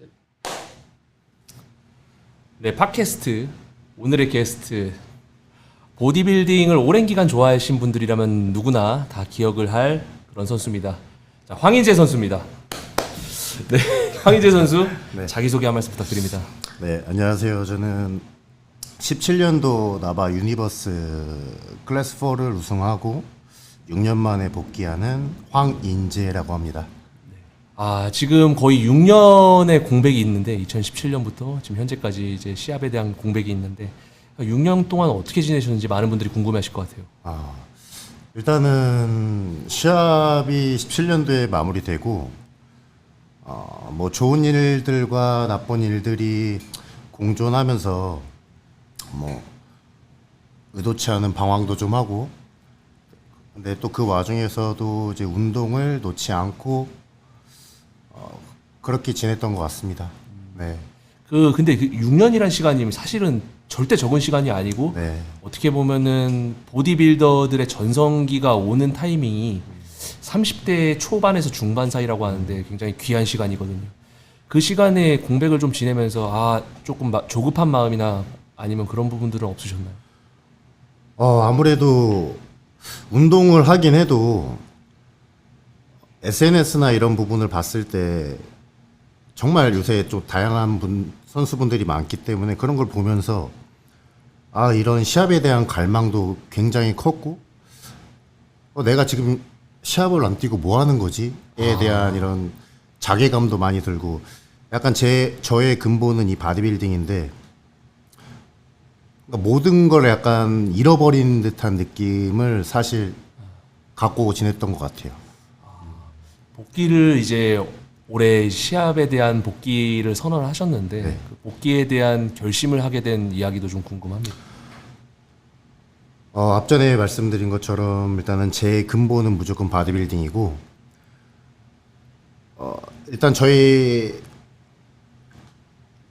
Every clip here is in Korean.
셋. 네, 팟캐스트 오늘의 게스트 보디빌딩을 오랜 기간 좋아하신 분들이라면 누구나 다 기억을 할 그런 선수입니다. 자, 황인재 선수입니다. 네, 황인재 선수 네. 자기소개 한 말씀 부탁드립니다. 네, 안녕하세요. 저는 17년도 나바 유니버스 클래스 4를 우승하고 6년 만에 복귀하는 황인재라고 합니다. 아, 지금 거의 6년의 공백이 있는데 2017년부터 지금 현재까지 이제 시합에 대한 공백이 있는데 6년 동안 어떻게 지내셨는지 많은 분들이 궁금해하실 것 같아요. 아, 일단은 시합이 17년도에 마무리되고 어, 뭐 좋은 일들과 나쁜 일들이 공존하면서 뭐 의도치 않은 방황도 좀 하고 근데 또 그 와중에서도 이제 운동을 놓지 않고 어, 그렇게 지냈던 것 같습니다. 네, 그 근데 그 6년이란 시간이 사실은 절대 적은 시간이 아니고 네, 어떻게 보면은 보디빌더들의 전성기가 오는 타이밍이 30대 초반에서 중반 사이라고 하는데 굉장히 귀한 시간이거든요. 그 시간에 공백을 좀 지내면서 아 조금 마- 조급한 마음이나 아니면 그런 부분들은 없으셨나요? 어, 아무래도 운동을 하긴 해도 SNS나 이런 부분을 봤을 때 정말 요새 좀 다양한 분, 선수분들이 많기 때문에 그런 걸 보면서 아, 이런 시합에 대한 갈망도 굉장히 컸고 어, 내가 지금 시합을 안 뛰고 뭐 하는 거지? 에 대한 이런 자괴감도 많이 들고 약간 제, 저의 근본은 이 바디빌딩인데 그러니까 모든 걸 약간 잃어버린 듯한 느낌을 사실 갖고 지냈던 것 같아요. 복귀를 이제 올해 시합에 대한 복귀를 선언을 하셨는데 네. 그 복귀에 대한 결심을 하게 된 이야기도 좀 궁금합니다. 어, 앞전에 말씀드린 것처럼 일단은 제 근본은 무조건 바디빌딩이고 어, 일단 저희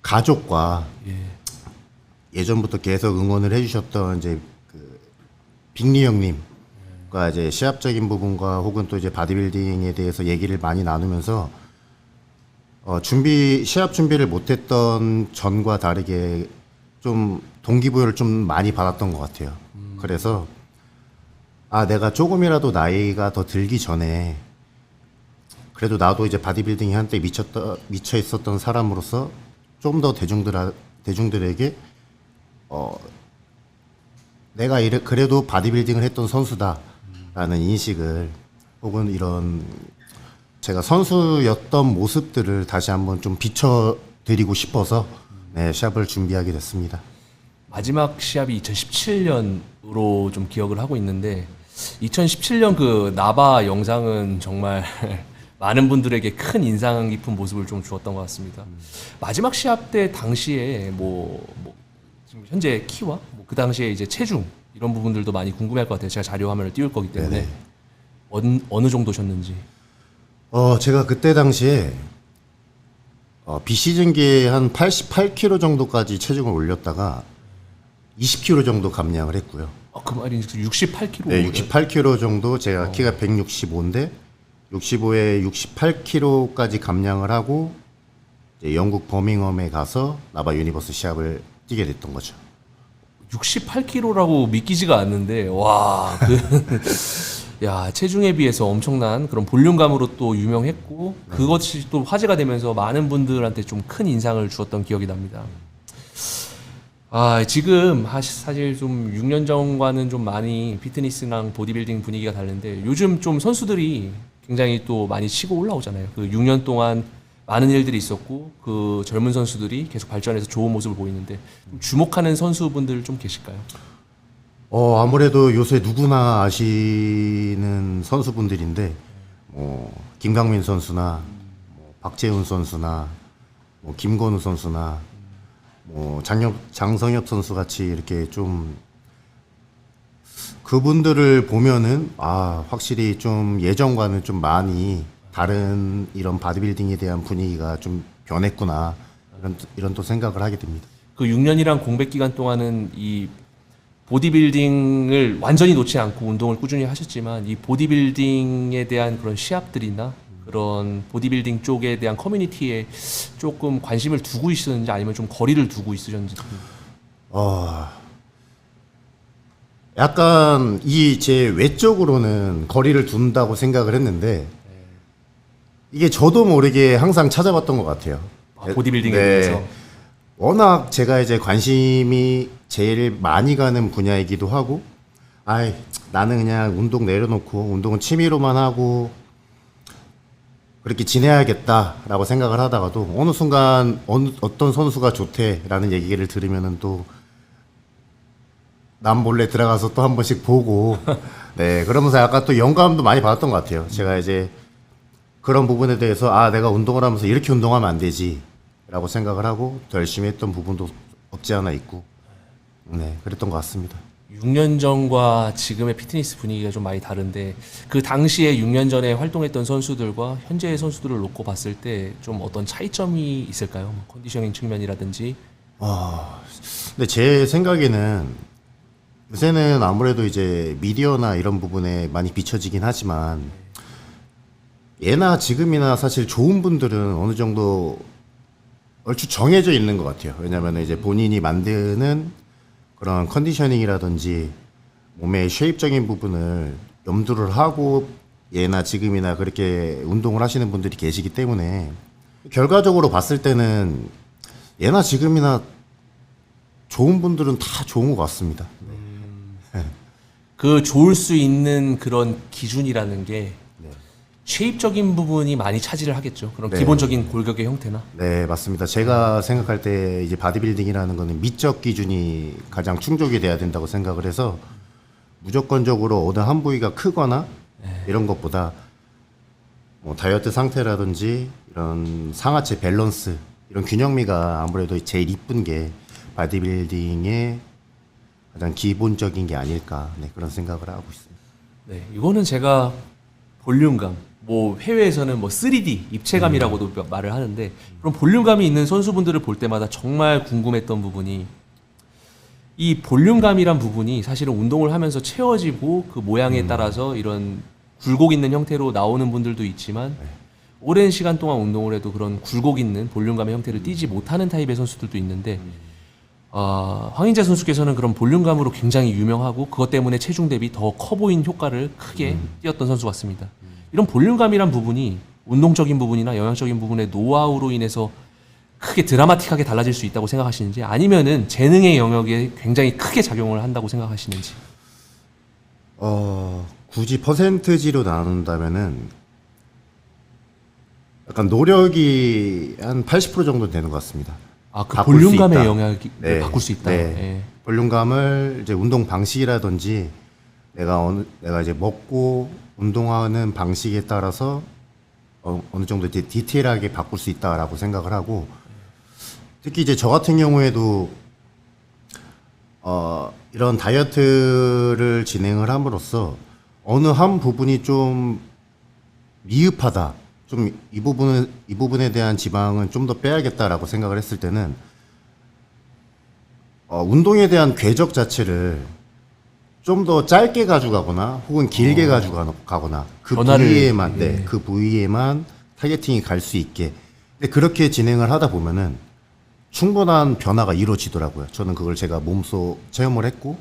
가족과 예. 예전부터 계속 응원을 해주셨던 이제 그 빅리 형님 과 이제 시합적인 부분과 혹은 또 이제 바디빌딩에 대해서 얘기를 많이 나누면서 어, 준비 시합 준비를 못했던 전과 다르게 좀 동기부여를 좀 많이 받았던 것 같아요. 그래서 아 내가 조금이라도 나이가 더 들기 전에 그래도 나도 이제 바디빌딩이 한때 미쳤다 미쳐 있었던 사람으로서 좀 더 대중들 대중들에게 어, 내가 이래, 그래도 바디빌딩을 했던 선수다 라는 인식을 혹은 이런 제가 선수였던 모습들을 다시 한번 좀 비춰드리고 싶어서 네, 샵을 준비하게 됐습니다. 마지막 시합이 2017년으로 좀 기억을 하고 있는데 2017년 그 나바 영상은 정말 많은 분들에게 큰 인상 깊은 모습을 좀 주었던 것 같습니다. 마지막 시합 때 당시에 뭐, 뭐 지금 현재 키와 뭐 그 당시에 이제 체중 이런 부분들도 많이 궁금할 것 같아요. 제가 자료 화면을 띄울 거기 때문에 네네. 어느, 어느 정도셨는지. 어, 제가 그때 당시에 어, 비시즌기에 한 88kg 정도까지 체중을 올렸다가 20kg 정도 감량을 했고요. 아, 그 말이 68kg. 네, 68kg 정도 제가 키가 165인데 65에 68kg까지 감량을 하고 영국 버밍엄에 가서 나바 유니버스 시합을 뛰게 됐던 거죠. 68kg라고 믿기지가 않는데 와, 그 야, 체중에 비해서 엄청난 그런 볼륨감으로 또 유명했고 그것이 또 화제가 되면서 많은 분들한테 좀 큰 인상을 주었던 기억이 납니다. 아, 지금 하- 사실 좀 6년 전과는 좀 많이 피트니스랑 보디빌딩 분위기가 다른데 요즘 좀 선수들이 굉장히 또 많이 치고 올라오잖아요. 그 6년 동안 많은 일들이 있었고 그 젊은 선수들이 계속 발전해서 좋은 모습을 보이는데 좀 주목하는 선수분들 좀 계실까요? 어, 아무래도 요새 누구나 아시는 선수분들인데, 뭐, 김강민 선수나, 뭐 박재훈 선수나, 뭐, 김건우 선수나, 뭐, 장엽, 장성엽 선수 같이 이렇게 좀, 그분들을 보면은, 아, 확실히 좀 예전과는 좀 많이 다른 이런 바디빌딩에 대한 분위기가 좀 변했구나. 이런, 이런 또 생각을 하게 됩니다. 그 6년이란 공백 기간 동안은 이 보디빌딩을 완전히 놓지 않고 운동을 꾸준히 하셨지만 이 보디빌딩에 대한 그런 시합들이나 그런 보디빌딩 쪽에 대한 커뮤니티에 조금 관심을 두고 있었는지 아니면 좀 거리를 두고 있으셨는지 어, 약간 이 제 외적으로는 거리를 둔다고 생각을 했는데 이게 저도 모르게 항상 찾아봤던 것 같아요. 아, 보디빌딩에 네. 대해서 워낙 제가 이제 관심이 제일 많이 가는 분야이기도 하고, 아이, 나는 그냥 운동 내려놓고, 운동은 취미로만 하고, 그렇게 지내야겠다라고 생각을 하다가도, 어느 순간, 어느, 어떤 선수가 좋대라는 얘기를 들으면은 또, 남 몰래 들어가서 또 한 번씩 보고, 네, 그러면서 약간 또 영감도 많이 받았던 것 같아요. 제가 이제 그런 부분에 대해서, 아, 내가 운동을 하면서 이렇게 운동하면 안 되지. 라고 생각을 하고 더 열심히 했던 부분도 없지 않아 있고 네 그랬던 것 같습니다 6년 전과 지금의 피트니스 분위기가 좀 많이 다른데 그 당시에 6년 전에 활동했던 선수들과 현재의 선수들을 놓고 봤을 때 좀 어떤 차이점이 있을까요? 뭐 컨디셔닝 측면이라든지 근데 제 생각에는 요새는 아무래도 이제 미디어나 이런 부분에 많이 비춰지긴 하지만 예나 지금이나 사실 좋은 분들은 어느 정도 얼추 정해져 있는 것 같아요. 왜냐하면 이제 본인이 만드는 그런 컨디셔닝이라든지 몸의 쉐입적인 부분을 염두를 하고 예나 지금이나 그렇게 운동을 하시는 분들이 계시기 때문에 결과적으로 봤을 때는 예나 지금이나 좋은 분들은 다 좋은 것 같습니다. 그 좋을 수 있는 그런 기준이라는 게 쉐입적인 부분이 많이 차지를 하겠죠. 그런 네. 기본적인 골격의 형태나 네, 맞습니다. 제가 생각할 때 이제 바디빌딩이라는 거는 미적 기준이 가장 충족이 돼야 된다고 생각을 해서 무조건적으로 어느 한 부위가 크거나 이런 것보다 뭐 다이어트 상태라든지 이런 상하체 밸런스 이런 균형미가 아무래도 제일 이쁜 게 바디빌딩의 가장 기본적인 게 아닐까 네, 그런 생각을 하고 있습니다. 네, 이거는 제가 볼륨감, 뭐 해외에서는 뭐 3D 입체감이라고도 말을 하는데 그런 볼륨감이 있는 선수분들을 볼 때마다 정말 궁금했던 부분이 이 볼륨감이란 부분이 사실은 운동을 하면서 채워지고 그 모양에 따라서 이런 굴곡 있는 형태로 나오는 분들도 있지만 오랜 시간 동안 운동을 해도 그런 굴곡 있는 볼륨감의 형태를 띠지 못하는 타입의 선수들도 있는데 아, 황인재 선수께서는 그런 볼륨감으로 굉장히 유명하고 그것 때문에 체중 대비 더 커 보인 효과를 크게 띄었던 선수 같습니다. 이런 볼륨감이란 부분이 운동적인 부분이나 영양적인 부분의 노하우로 인해서 크게 드라마틱하게 달라질 수 있다고 생각하시는지 아니면은 재능의 영역에 굉장히 크게 작용을 한다고 생각하시는지 어, 굳이 퍼센트지로 나눈다면은 약간 노력이 한 80% 정도 되는 것 같습니다. 아 그 바꿀 수 볼륨감의 있다. 영향을 네. 바꿀 수 있다. 네. 예. 볼륨감을 이제 운동 방식이라든지 내가 어느 내가 이제 먹고 운동하는 방식에 따라서 어, 어느 정도 이제 디테일하게 바꿀 수 있다라고 생각을 하고 특히 이제 저 같은 경우에도 어, 이런 다이어트를 진행을 함으로써 어느 한 부분이 좀 미흡하다. 좀 이 부분은 이 부분에 대한 지방은 좀 더 빼야겠다라고 생각을 했을 때는 어, 운동에 대한 궤적 자체를 좀 더 짧게 가져가거나 혹은 길게 가져가거나 그 변화를, 부위에만 예. 네, 그 부위에만 타겟팅이 갈 수 있게 근데 그렇게 진행을 하다 보면은 충분한 변화가 이루어지더라고요. 저는 그걸 제가 몸소 체험을 했고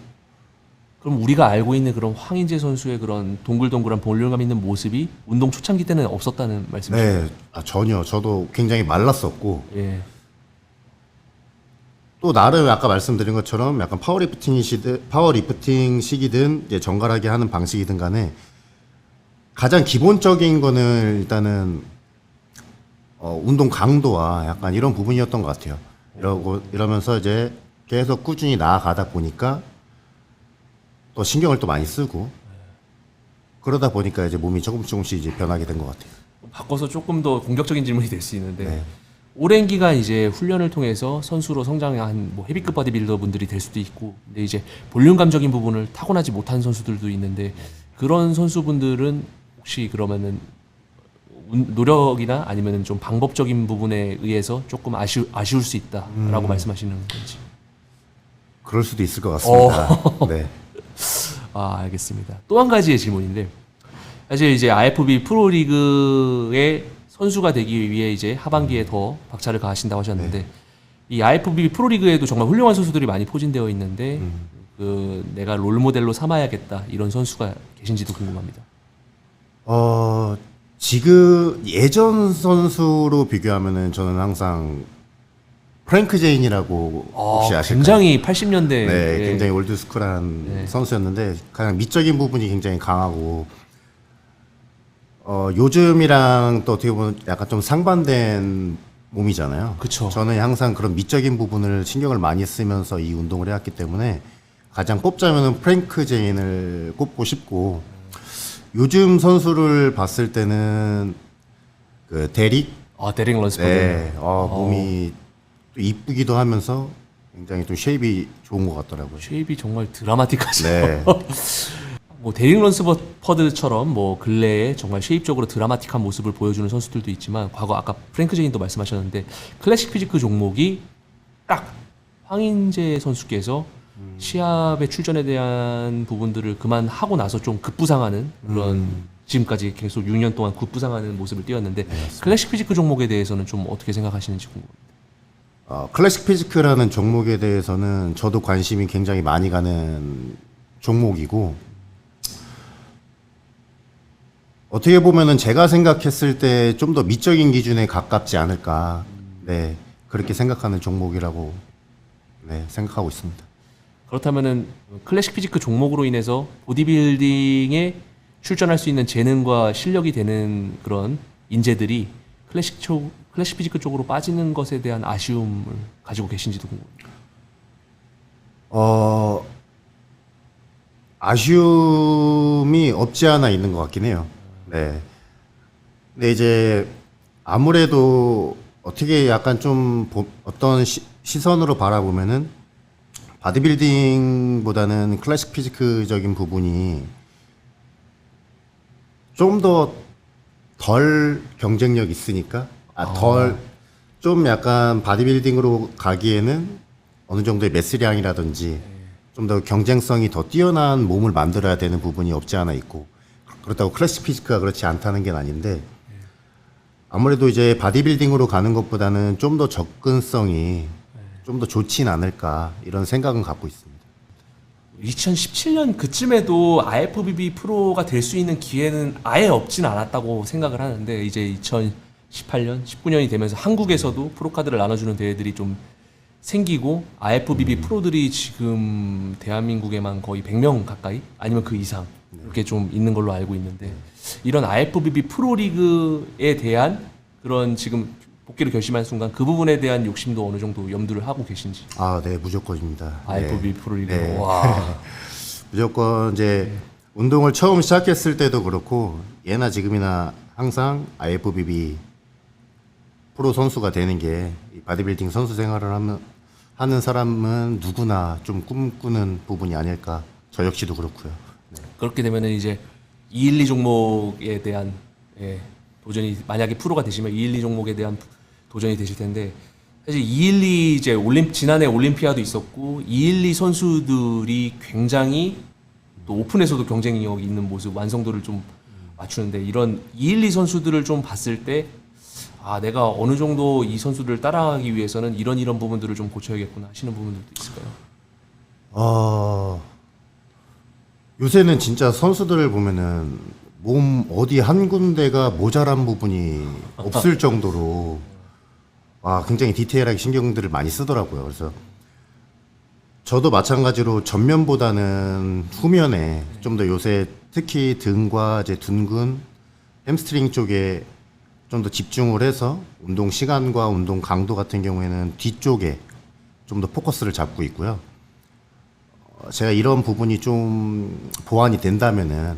그럼 우리가 알고 있는 그런 황인재 선수의 그런 동글동글한 볼륨감 있는 모습이 운동 초창기 때는 없었다는 말씀이시죠? 네, 아, 전혀 저도 굉장히 말랐었고 예. 또 나름 아까 말씀드린 것처럼 약간 파워리프팅이시든 파워리프팅식이든 이제 정갈하게 하는 방식이든 간에 가장 기본적인 거는 일단은 어, 운동 강도와 약간 이런 부분이었던 것 같아요. 이러고 이러면서 이제 계속 꾸준히 나아가다 보니까 또 신경을 또 많이 쓰고 그러다 보니까 이제 몸이 조금 조금씩 이제 변하게 된 것 같아요. 바꿔서 조금 더 공격적인 질문이 될 수 있는데 네. 오랜 기간 이제 훈련을 통해서 선수로 성장한 뭐 헤비급 바디빌더 분들이 될 수도 있고 근데 이제 볼륨감적인 부분을 타고나지 못한 선수들도 있는데 그런 선수분들은 혹시 그러면은 운- 노력이나 아니면은 좀 방법적인 부분에 의해서 조금 아쉬, 아쉬울 수 있다라고 말씀하시는 건지. 그럴 수도 있을 것 같습니다. 네. 아 알겠습니다. 또 한 가지의 질문인데 사실 이제 IFB 프로리그의 선수가 되기 위해 이제 하반기에 더 박차를 가하신다고 하셨는데 이 IFB 프로리그에도 정말 훌륭한 선수들이 많이 포진되어 있는데 그 내가 롤 모델로 삼아야겠다 이런 선수가 계신지도 궁금합니다. 어, 지금 예전 선수로 비교하면은 저는 항상 프랭크 제인이라고 혹시 아, 아실까요? 굉장히 80년대 네, 굉장히 올드스쿨한 네. 선수였는데 가장 미적인 부분이 굉장히 강하고 어, 요즘이랑 또 어떻게 보면 약간 좀 상반된 몸이잖아요. 그쵸. 저는 항상 그런 미적인 부분을 신경을 많이 쓰면서 이 운동을 해왔기 때문에 가장 뽑자면은 프랭크 제인을 꼽고 싶고 요즘 선수를 봤을 때는 그 데릭 아 데릭 런스퍼드 네, 어, 몸이 또 이쁘기도 하면서 굉장히 좀 쉐입이 좋은 것 같더라고요. 쉐입이 정말 드라마틱하죠. 네. 뭐 데릭 런스퍼드처럼 뭐 근래에 정말 쉐입적으로 드라마틱한 모습을 보여주는 선수들도 있지만 과거 아까 프랭크 제인도 말씀하셨는데 클래식 피지크 종목이 딱 황인재 선수께서 시합의 출전에 대한 부분들을 그만하고 나서 좀 급부상하는 그런 지금까지 계속 6년 동안 급부상하는 모습을 띄었는데 클래식 피지크 종목에 대해서는 좀 어떻게 생각하시는지 궁금합니다. 어, 클래식 피지크라는 종목에 대해서는 저도 관심이 굉장히 많이 가는 종목이고 어떻게 보면은 제가 생각했을 때 좀 더 미적인 기준에 가깝지 않을까 네 그렇게 생각하는 종목이라고 네 생각하고 있습니다. 그렇다면은 클래식 피지크 종목으로 인해서 보디빌딩에 출전할 수 있는 재능과 실력이 되는 그런 인재들이 클래식 쪽 클래식 피지크 쪽으로 빠지는 것에 대한 아쉬움을 가지고 계신지도 궁금합니다. 어 아쉬움이 없지 않아 있는 것 같긴 해요. 네. 근데 이제 아무래도 어떻게 약간 좀 보- 어떤 시, 시선으로 바라보면은 바디빌딩보다는 클래식 피지크적인 부분이 좀 더 덜 경쟁력 있으니까 아, 덜좀 약간 바디빌딩으로 가기에는 어느 정도의 매스량이라든지 좀 더 경쟁성이 더 뛰어난 몸을 만들어야 되는 부분이 없지 않아 있고 그렇다고 클래식 피지크가 그렇지 않다는 게 아닌데 아무래도 이제 바디빌딩으로 가는 것보다는 좀 더 접근성이 좀 더 좋진 않을까 이런 생각은 갖고 있습니다. 2017년 그쯤에도 IFBB 프로가 될 수 있는 기회는 아예 없진 않았다고 생각을 하는데 이제 2018년, 19년이 되면서 한국에서도 프로카드를 나눠주는 대회들이 좀 생기고 IFBB 프로들이 지금 대한민국에만 거의 100명 가까이 아니면 그 이상 이렇게 좀 있는 걸로 알고 있는데 이런 IFBB 프로리그에 대한 그런 지금 복귀를 결심한 순간 그 부분에 대한 욕심도 어느 정도 염두를 하고 계신지 아, 네, 무조건입니다. 네. IFBB 프로리그 네. 와 무조건 이제 운동을 처음 시작했을 때도 그렇고 예나 지금이나 항상 IFBB 프로 선수가 되는 게이 바디빌딩 선수 생활을 하면 하는 사람은 누구나 좀 꿈꾸는 부분이 아닐까. 저 역시도 그렇고요. 그렇게 되면은 이제 212 종목에 대한 예, 도전이 만약에 프로가 되시면 212 종목에 대한 도전이 되실 텐데 사실 212 이제 올림 지난해 올림피아도 있었고 212 선수들이 굉장히 또 오픈에서도 경쟁력 있는 모습 완성도를 좀 맞추는데 이런 212 선수들을 좀 봤을 때 아, 내가 어느 정도 이 선수들을 따라가기 위해서는 이런 이런 부분들을 좀 고쳐야겠구나 하시는 부분들도 있을까요? 어, 요새는 진짜 선수들을 보면은 몸 어디 한 군데가 모자란 부분이 없을 정도로 와 굉장히 디테일하게 신경들을 많이 쓰더라고요. 그래서 저도 마찬가지로 전면보다는 후면에 좀 더 요새 특히 등과 이제 둔근, 햄스트링 쪽에 좀 더 집중을 해서 운동 시간과 운동 강도 같은 경우에는 뒤쪽에 좀 더 포커스를 잡고 있고요. 어, 제가 이런 부분이 좀 보완이 된다면은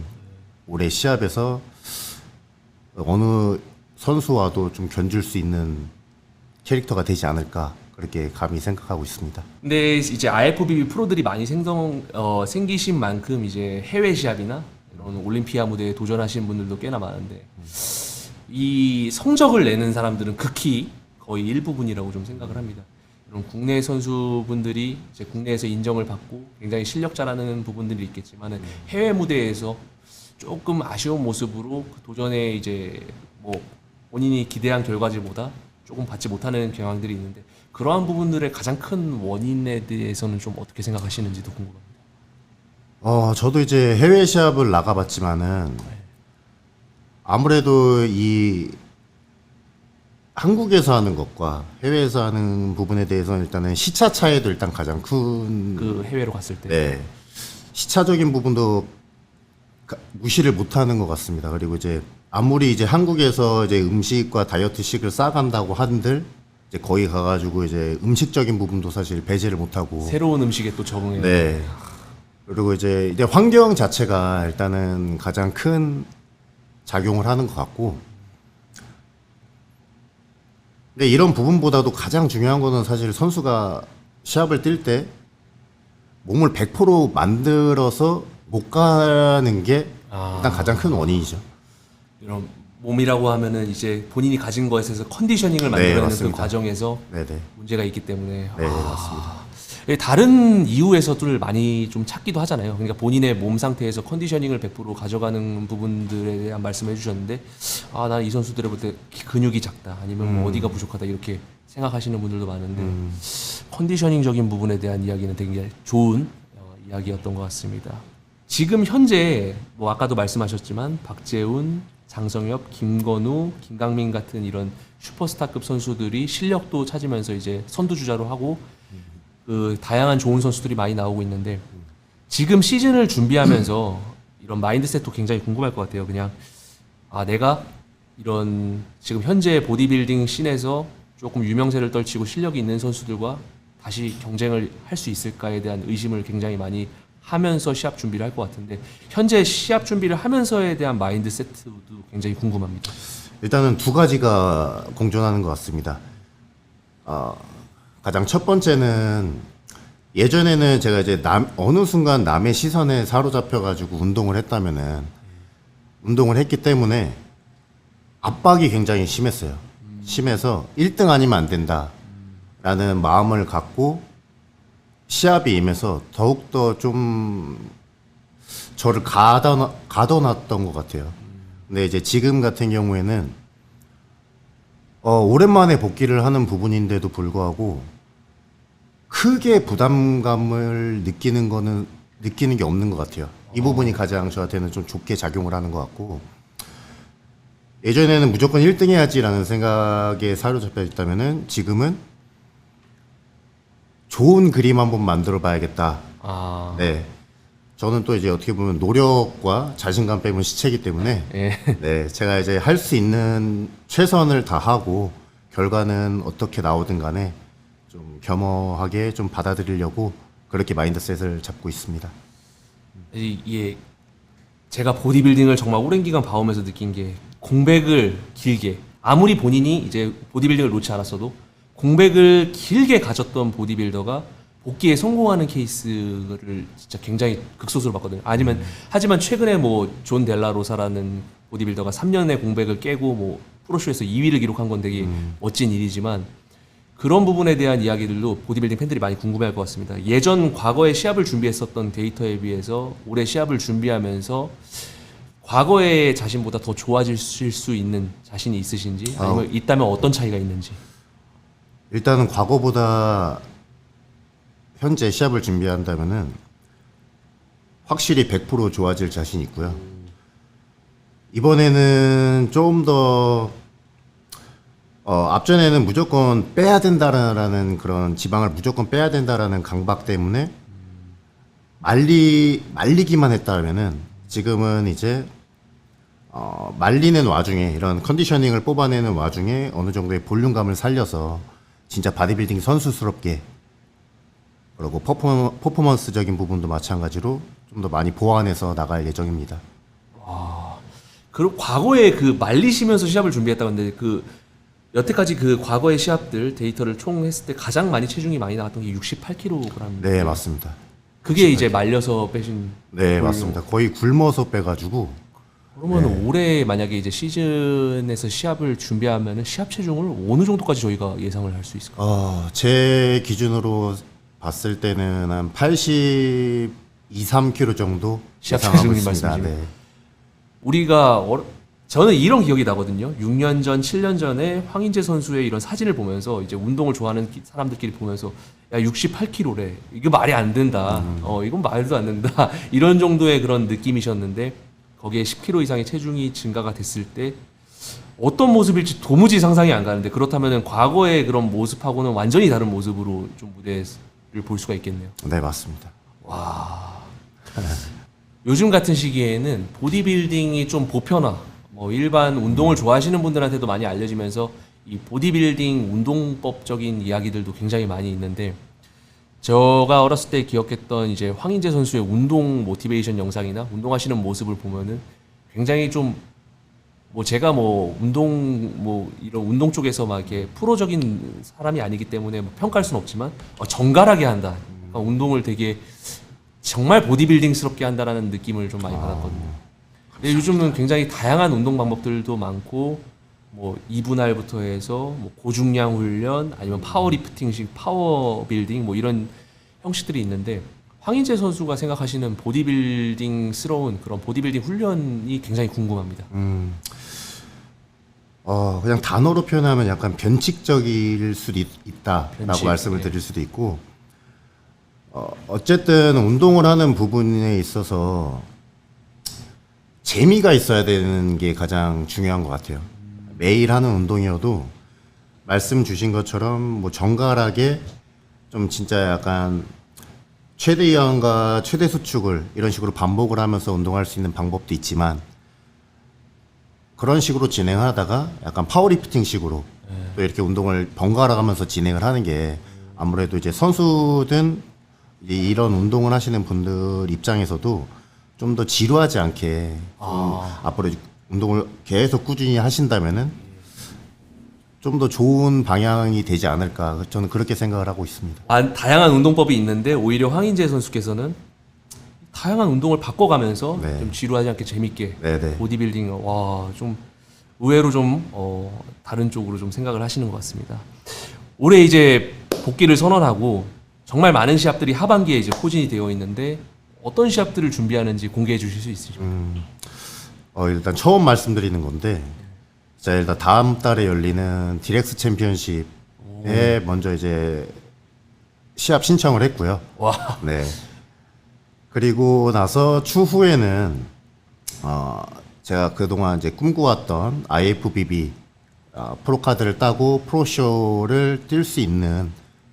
올해 시합에서 어느 선수와도 좀 견줄 수 있는 캐릭터가 되지 않을까 그렇게 감히 생각하고 있습니다. 근데 이제 IFBB 프로들이 많이 생성 어, 생기신 만큼 이제 해외 시합이나 이런 올림피아 무대에 도전하시는 분들도 꽤나 많은데 이 성적을 내는 사람들은 극히 거의 일부분이라고 좀 생각을 합니다. 이런 국내 선수분들이 이제 국내에서 인정을 받고 굉장히 실력자라는 부분들이 있겠지만 은 해외 무대에서 조금 아쉬운 모습으로 그 도전에 이제 뭐 본인이 기대한 결과지보다 조금 받지 못하는 경향들이 있는데 그러한 부분들의 가장 큰 원인에 대해서는 좀 어떻게 생각하시는지도 궁금합니다. 어, 저도 이제 해외 시합을 나가봤지만은 아무래도 이 한국에서 하는 것과 해외에서 하는 부분에 대해서는 일단은 시차 차이도 일단 가장 큰 그 해외로 갔을 때. 네. 시차적인 부분도 가- 무시를 못 하는 것 같습니다. 그리고 이제 아무리 이제 한국에서 이제 음식과 다이어트식을 싸간다고 한들 이제 거기 가가지고 이제 음식적인 부분도 사실 배제를 못 하고 새로운 음식에 또 적응해야 네. 그리고 이제 이제 환경 자체가 일단은 가장 큰 작용을 하는 것 같고. 근데 이런 부분보다도 가장 중요한 거는 사실 선수가 시합을 뛸 때 몸을 100% 만들어서 못 가는 게 아. 일단 가장 큰 원인이죠. 이런 몸이라고 하면은 이제 본인이 가진 것에 있어서 컨디셔닝을 네, 만들어내는 그 맞습니다. 과정에서 네네. 문제가 있기 때문에 네, 아, 맞습니다. 예, 다른 이유에서들 많이 좀 찾기도 하잖아요. 그러니까 본인의 몸 상태에서 컨디셔닝을 100% 가져가는 부분들에 대한 말씀을 해주셨는데, 아, 난이 선수들을 볼때 근육이 작다, 아니면 음. 뭐 어디가 부족하다 이렇게 생각하시는 분들도 많은데, 컨디셔닝적인 부분에 대한 이야기는 되게 좋은 어, 이야기였던 것 같습니다. 지금 현재 뭐 아까도 말씀하셨지만 박재훈, 장성엽, 김건우, 김강민 같은 이런 슈퍼스타급 선수들이 실력도 찾으면서 이제 선두 주자로 하고 그 다양한 좋은 선수들이 많이 나오고 있는데 지금 시즌을 준비하면서 이런 마인드셋도 굉장히 궁금할 것 같아요. 그냥 아 내가 이런 지금 현재 보디빌딩 씬에서 조금 유명세를 떨치고 실력이 있는 선수들과 다시 경쟁을 할 수 있을까에 대한 의심을 굉장히 많이 하면서 시합 준비를 할 것 같은데 현재 시합 준비를 하면서에 대한 마인드셋도 굉장히 궁금합니다. 일단은 두 가지가 공존하는 것 같습니다. 어, 가장 첫 번째는 예전에는 제가 이제 남, 어느 순간 남의 시선에 사로잡혀가지고 운동을 했다면은 운동을 했기 때문에 압박이 굉장히 심했어요. 심해서 1등 아니면 안 된다 라는 마음을 갖고 시합에 임해서 더욱더 좀 저를 가둬, 가둬놨던 것 같아요. 근데 이제 지금 같은 경우에는 어, 오랜만에 복귀를 하는 부분인데도 불구하고 크게 부담감을 느끼는 거는 느끼는 게 없는 것 같아요. 이 부분이 가장 저한테는 좀 좋게 작용을 하는 것 같고 예전에는 무조건 1등 해야지라는 생각에 사로잡혀 있다면은 지금은 좋은 그림 한번 만들어 봐야겠다. 아, 네. 저는 또 이제 어떻게 보면 노력과 자신감 빼면 시체이기 때문에 예. 네, 제가 이제 할 수 있는 최선을 다하고 결과는 어떻게 나오든 간에 좀 겸허하게 좀 받아들이려고 그렇게 마인드셋을 잡고 있습니다. 이- 이게 제가 보디빌딩을 정말 오랜 기간 봐오면서 느낀 게 공백을 길게 아무리 본인이 이제 보디빌딩을 놓지 않았어도 공백을 길게 가졌던 보디빌더가 복귀에 성공하는 케이스를 진짜 굉장히 극소수로 봤거든요. 아니면 하지만 최근에 뭐 존 델라로사라는 보디빌더가 3년의 공백을 깨고 뭐 프로쇼에서 2위를 기록한 건 되게 멋진 일이지만 그런 부분에 대한 이야기들도 보디빌딩 팬들이 많이 궁금해할 것 같습니다. 예전 과거에 시합을 준비했었던 데이터에 비해서 올해 시합을 준비하면서 과거의 자신보다 더 좋아질 수 있는 자신이 있으신지 아니면 있다면 어떤 차이가 있는지. 일단은 과거보다 현재 시합을 준비한다면은 확실히 100% 좋아질 자신 있고요. 이번에는 좀 더 어, 앞전에는 무조건 빼야 된다라는 그런 지방을 무조건 빼야 된다라는 강박 때문에 말리 말리기만 했다면은 지금은 이제 어, 말리는 와중에 이런 컨디셔닝을 뽑아내는 와중에 어느 정도의 볼륨감을 살려서 진짜 바디빌딩 선수스럽게 그리고 퍼포, 퍼포먼스적인 부분도 마찬가지로 좀 더 많이 보완해서 나갈 예정입니다. 그리고 과거에 그 말리시면서 시합을 준비했다고 했는데 그 여태까지 그 과거의 시합들 데이터를 총 했을 때 가장 많이 체중이 많이 나갔던 게 68kg. 네, 맞습니다. 그게 이제 말려서 빼신. 네, 맞습니다. 거의 굶어서 빼가지고 그러면 네. 올해 만약에 이제 시즌에서 시합을 준비하면은 시합 체중을 어느 정도까지 저희가 예상을 할 수 있을까요? 어, 제 기준으로 봤을 때는 한 82, 3kg 정도 시합 예상하고 체중이 있습니다. 말씀이시네요. 네. 우리가 어, 저는 이런 기억이 나거든요. 6년 전, 7년 전에 황인재 선수의 이런 사진을 보면서 이제 운동을 좋아하는 기- 사람들끼리 보면서 야 68kg래. 이게 말이 안 된다. 어 이건 말도 안 된다. 이런 정도의 그런 느낌이셨는데 거기에 10kg 이상의 체중이 증가가 됐을 때 어떤 모습일지 도무지 상상이 안 가는데 그렇다면 과거의 그런 모습하고는 완전히 다른 모습으로 좀 무대를 볼 수가 있겠네요. 네, 맞습니다. 요즘 같은 시기에는 보디빌딩이 좀 보편화, 뭐 일반 운동을 좋아하시는 분들한테도 많이 알려지면서 이 보디빌딩 운동법적인 이야기들도 굉장히 많이 있는데 제가 어렸을 때 기억했던 이제 황인재 선수의 운동 모티베이션 영상이나 운동하시는 모습을 보면은 굉장히 좀 뭐 제가 뭐 운동 뭐 이런 운동 쪽에서 막 이렇게 프로적인 사람이 아니기 때문에 뭐 평가할 수는 없지만 어, 정갈하게 한다. 그러니까 운동을 되게 정말 보디빌딩스럽게 한다라는 느낌을 좀 많이 받았거든요. 근데 요즘은 굉장히 다양한 운동 방법들도 많고 뭐 2분할부터 해서 뭐 고중량 훈련 아니면 파워리프팅식 파워빌딩 뭐 이런 형식들이 있는데 황인재 선수가 생각하시는 보디빌딩스러운 그런 보디빌딩 훈련이 굉장히 궁금합니다. 음, 어, 그냥 단어로 표현하면 약간 변칙적일 수도 있, 다라고 변칙, 말씀을 네. 드릴 수도 있고, 어, 어쨌든 운동을 하는 부분에 있어서 재미가 있어야 되는 게 가장 중요한 것 같아요. 매일 하는 운동이어도 말씀 주신 것처럼 뭐 정갈하게 좀 진짜 약간 최대 이항과 최대 수축을 이런 식으로 반복을 하면서 운동할 수 있는 방법도 있지만 그런 식으로 진행하다가 약간 파워리프팅 식으로 또 이렇게 운동을 번갈아 가면서 진행을 하는 게 아무래도 이제 선수든 이제 이런 운동을 하시는 분들 입장에서도 좀 더 지루하지 않게 좀 앞으로 운동을 계속 꾸준히 하신다면은 좀 더 좋은 방향이 되지 않을까. 저는 그렇게 생각을 하고 있습니다. 아, 다양한 운동법이 있는데 오히려 황인재 선수께서는 다양한 운동을 바꿔가면서 네. 좀 지루하지 않게 재밌게 네네. 보디빌딩 와좀 의외로 좀 어, 다른 쪽으로 좀 생각을 하시는 것 같습니다. 올해 이제 복귀를 선언하고 정말 많은 시합들이 하반기에 이제 포진이 되어 있는데 어떤 시합들을 준비하는지 공개해 주실 수 있으십니까? 어, 일단 처음 말씀드리는 건데, 자, 일단 다음 달에 열리는 디렉스 챔피언십에 먼저 이제 시합 신청을 했고요. 와 네. 그리고 나서 추후에는, 어, 제가 그동안 이제 꿈꿔왔던 IFBB 어, 프로카드를 따고 프로쇼를 뛸 수 있는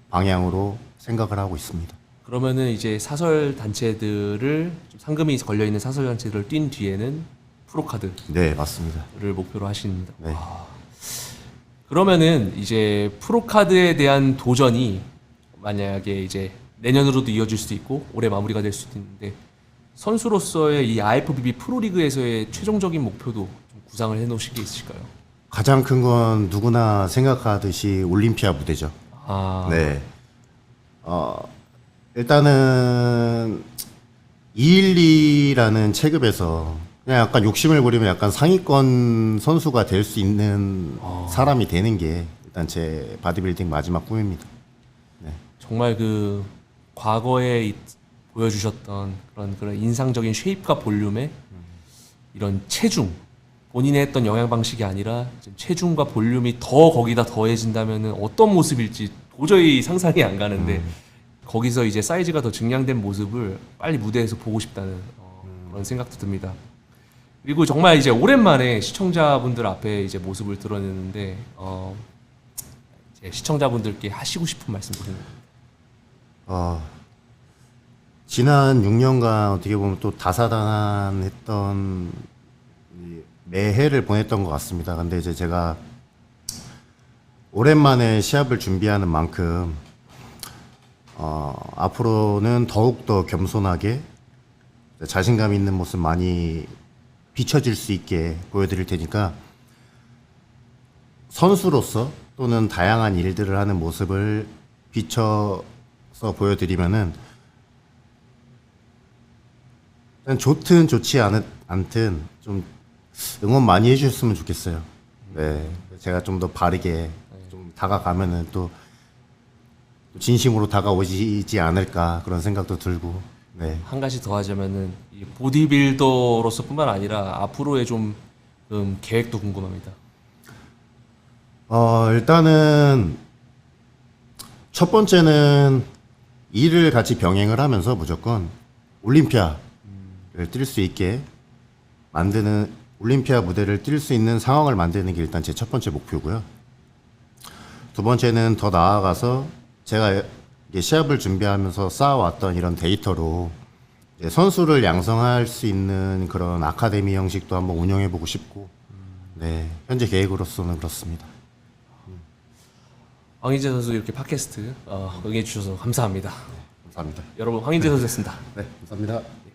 방향으로 생각을 하고 있습니다. 그러면은 이제 사설 단체들을 좀 상금이 걸려 있는 사설 단체들을 뛴 뒤에는 프로카드 네, 맞습니다. 를 목표로 하십니다. 네. 그러면은 이제 프로카드에 대한 도전이 만약에 이제 내년으로도 이어질 수도 있고 올해 마무리가 될 수도 있는데 선수로서의 이 IFBB 프로리그에서의 최종적인 목표도 좀 구상을 해놓으신 게 있으실까요? 가장 큰 건 누구나 생각하듯이 올림피아 무대죠. 아, 네. 어, 일단은 212라는 체급에서 그냥 약간 욕심을 부리면 약간 상위권 선수가 될 수 있는 사람이 되는 게 일단 제 바디빌딩 마지막 꿈입니다. 정말 그 과거에 이- 보여주셨던 그런 그런 인상적인 쉐입과 볼륨에 이런 체중 본인이 했던 영양 방식이 아니라 체중과 볼륨이 더 거기다 더해진다면은 어떤 모습일지 도저히 상상이 안 가는데 거기서 이제 사이즈가 더 증량된 모습을 빨리 무대에서 보고 싶다는 어, 그런 생각도 듭니다. 그리고 정말 이제 오랜만에 시청자분들 앞에 이제 모습을 드러내는데 어, 시청자분들께 하시고 싶은 말씀 드립니다. 어, 지난 6년간 어떻게 보면 또 다사다난했던 이 매해를 보냈던 것 같습니다. 근데 이제 제가 오랜만에 시합을 준비하는 만큼 어, 앞으로는 더욱더 겸손하게 자신감 있는 모습 많이 비춰질 수 있게 보여드릴 테니까 선수로서 또는 다양한 일들을 하는 모습을 비춰서 보여드리면은 좋든 좋지 않, 않든 좀 응원 많이 해주셨으면 좋겠어요. 네, 제가 좀 더 바르게 좀 다가가면은 또 진심으로 다가오지 않을까 그런 생각도 들고 네. 한 가지 더 하자면은 이 보디빌더로서뿐만 아니라 앞으로의 좀 음, 계획도 궁금합니다. 어, 일단은 첫 번째는 일을 같이 병행을 하면서 무조건 올림피아를 뛸 수 있게 만드는 올림피아 무대를 뛸 수 있는 상황을 만드는 게 일단 제 첫 번째 목표고요. 두 번째는 더 나아가서 제가 시합을 준비하면서 쌓아왔던 이런 데이터로 선수를 양성할 수 있는 그런 아카데미 형식도 한번 운영해보고 싶고, 네 현재 계획으로서는 그렇습니다. 황인재 선수 이렇게 팟캐스트 어, 응해주셔서 감사합니다. 감사합니다. 여러분 황인재 선수였습니다. 네, 감사합니다.